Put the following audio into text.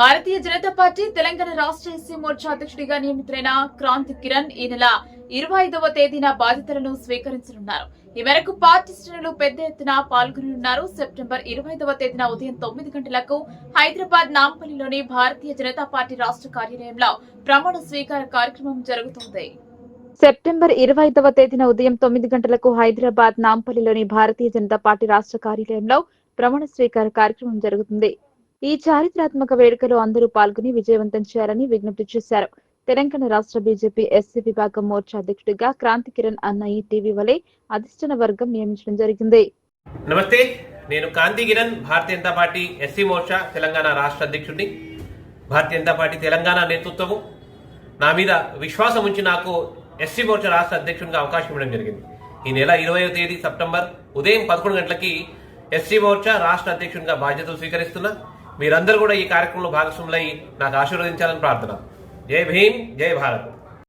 భారతీయ Janata party Telangana రాష్ట్ర SC Morcha అధ్యక్షుడిగా నియమితులైన క్రాంతి కిరణ్ ఈ నెల ఇరవై ఐదవ తేదీన బాధ్యతలను స్వీకరించనున్నారు. ఈ మేరకు పార్టీ శ్రేణులు పెద్ద ఎత్తున పాల్గొనున్నారు సెప్టెంబర్ ఇరవై ఐదవ తేదీన ఉదయం తొమ్మిది గంటలకు హైదరాబాద్ నాంపల్లిలోని భారతీయ జనతా పార్టీ రాష్ట్ర కార్యాలయంలో ప్రమాణ స్వీకార కార్యక్రమం జరుగుతుంది. సెప్టెంబర్ ఇరవై ఐదవ తేదీన ఉదయం తొమ్మిది గంటలకు హైదరాబాద్ నాంపల్లిలోని భారతీయ జనతా పార్టీ రాష్ట్ర కార్యాలయంలో ప్రమాణ స్వీకార కార్యక్రమం జరుగుతుంది. ఈ చారిత్రాత్మక వేడుకలో అందరూ పాల్గొని విజయవంతం చేయాలని విజ్ఞప్తి చేశారు. తెలంగాణ రాష్ట్ర బీజేపీ ఎస్సీ విభాగం మోర్చా అధ్యక్షుడిగా క్రాంతి కిరణ్ అన్న ఇటీవీ వలె అధిష్టాన వర్గం నియమించడం జరిగింది. నమస్తే నేను కాంతి కిరణ్ భారతీయ జనతా పార్టీ ఎస్సీ మోర్చా తెలంగాణ రాష్ట్ర అధ్యక్షుడిని. భారతీయ జనతా పార్టీ తెలంగాణ నేతృత్వము. నా మీద విశ్వాసం ఉంచి నాకు ఎస్సీ మోర్చా రాష్ట్ర అధ్యక్షుడిగా అవకాశం ఇవ్వడం జరిగింది. ఈ నెల ఇరవై తేదీ సెప్టెంబర్ ఉదయం పదకొండు గంటలకి ఎస్సీ మోర్చా రాష్ట్ర అధ్యక్షుడిగా బాధ్యతలు స్వీకరిస్తున్నా. మీరందరూ కూడా ఈ కార్యక్రమంలో భాగస్వాములై నాకు ఆశీర్వదించాలని ప్రార్థన. జై భీమ్ జై భారత్.